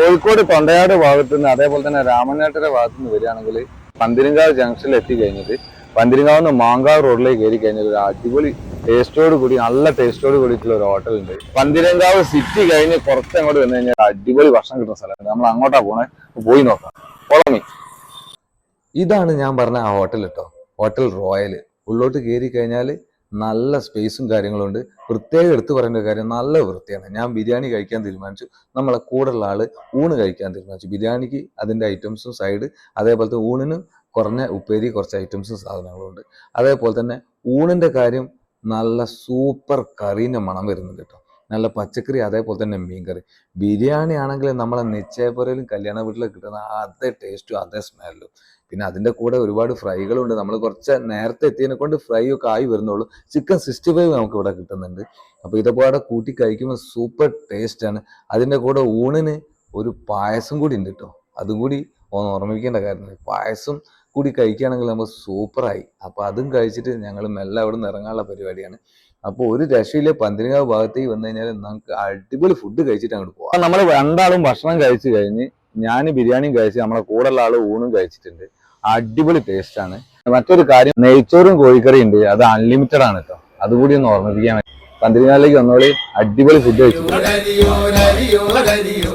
കോഴിക്കോട് തൊണ്ടയാട് ഭാഗത്തു നിന്ന് അതേപോലെ തന്നെ രാമനാട്ടിന്റെ ഭാഗത്തു നിന്ന് വരികയാണെങ്കിൽ പന്തിരിങ്കാവ് ജംഗ്ഷനിൽ എത്തി കഴിഞ്ഞിട്ട് പന്തിരിങ്കാവ് നിന്ന് മാങ്കാവ് റോഡിലേക്ക് കയറി കഴിഞ്ഞാൽ ഒരു അടിപൊളി ടേസ്റ്റോട് കൂടി നല്ല ടേസ്റ്റോട് കൂടിയിട്ടുള്ള ഒരു ഹോട്ടൽ ഉണ്ട്. പന്തിരങ്കാവ് സിറ്റി കഴിഞ്ഞ് കുറച്ച് അങ്ങോട്ട് വന്നു കഴിഞ്ഞാൽ അടിപൊളി ഭക്ഷണം കിട്ടുന്ന സ്ഥലമാണ്. നമ്മൾ അങ്ങോട്ടാ പോണേ. പോയി നോക്കാം. ഫോളോമി ഇതാണ് ഞാൻ പറഞ്ഞ ആ ഹോട്ടൽ കേട്ടോ ഹോട്ടൽ റോയൽ ഉള്ളോട്ട് കയറി കഴിഞ്ഞാൽ നല്ല സ്പേസും കാര്യങ്ങളും ഉണ്ട് പ്രത്യേകം എടുത്തു പറയേണ്ട കാര്യം നല്ല വൃത്തിയാണ്. ഞാൻ ബിരിയാണി കഴിക്കാൻ തീരുമാനിച്ചു. നമ്മളെ കൂടെയുള്ള ആൾ ഊണ് കഴിക്കാൻ തീരുമാനിച്ചു. ബിരിയാണിക്ക് അതിന്റെ ഐറ്റംസും സൈഡ് അതേപോലത്തെ ഊണിന് കുറഞ്ഞ ഉപ്പേരി കുറച്ച് ഐറ്റംസും സാധനങ്ങളും ഉണ്ട് അതേപോലെ തന്നെ ഊണിന്റെ കാര്യം നല്ല സൂപ്പർ കറീന്റെ മണം വരുന്നുണ്ട് കേട്ടോ. നല്ല പച്ചക്കറി അതേപോലെ തന്നെ മീൻകറി. ബിരിയാണി ആണെങ്കിൽ നമ്മളെ നിശ്ചയപ്പുരയിലും കല്യാണ വീട്ടിലും കിട്ടുന്ന അതേ ടേസ്റ്റും അതേ സ്മെല്ലും പിന്നെ അതിന്റെ കൂടെ ഒരുപാട് ഫ്രൈകളുണ്ട് നമ്മൾ കുറച്ച് നേരത്തെ എത്തിയതിനെ കൊണ്ട് ഫ്രൈ ഒക്കെ ആയി വരുന്നുള്ളൂ. ചിക്കൻ സിക്സ്റ്റി ഫൈവ് നമുക്ക് ഇവിടെ കിട്ടുന്നുണ്ട്. അപ്പോൾ ഇതേപോലെ കൂട്ടി കഴിക്കുമ്പോൾ സൂപ്പർ ടേസ്റ്റാണ് അതിന്റെ കൂടെ ഊണിന് ഒരു പായസം കൂടി ഉണ്ട് കേട്ടോ അതും കൂടി ഓർമ്മിക്കേണ്ട കാര്യമാണ് പായസം കൂടി കഴിക്കുകയാണെങ്കിൽ നമ്മൾ സൂപ്പറായി. അപ്പോൾ അതും കഴിച്ചിട്ട് ഞങ്ങൾ മെല്ലെ അവിടെ നിന്ന് ഇറങ്ങാനുള്ള പരിപാടിയാണ്. അപ്പോൾ ഒരു രക്ഷയിലെ പന്തിരിങ്ങാവ് ഭാഗത്തേക്ക് വന്നു കഴിഞ്ഞാൽ നമുക്ക് അടിപൊളി ഫുഡ് കഴിച്ചിട്ട് അങ്ങോട്ട് പോകാം നമ്മൾ രണ്ടാളും ഭക്ഷണം കഴിച്ചു കഴിഞ്ഞ് ഞാൻ ബിരിയാണിയും കഴിച്ച് നമ്മളെ കൂടെയുള്ള ആൾ ഊണും കഴിച്ചിട്ടുണ്ട്. അടിപൊളി ടേസ്റ്റ് ആണ്. മറ്റൊരു കാര്യം നെയ്ച്ചോറും കോഴിക്കറിയും ഉണ്ട്. അത് അൺലിമിറ്റഡ് ആണ് കേട്ടോ. അതുകൂടി ഒന്ന് ഓർമ്മിപ്പിക്കാൻ വേണ്ടി പന്തിരിങ്ങാലിലേക്ക് വന്നോളി അടിപൊളി ഫുഡ് ഹരിയോ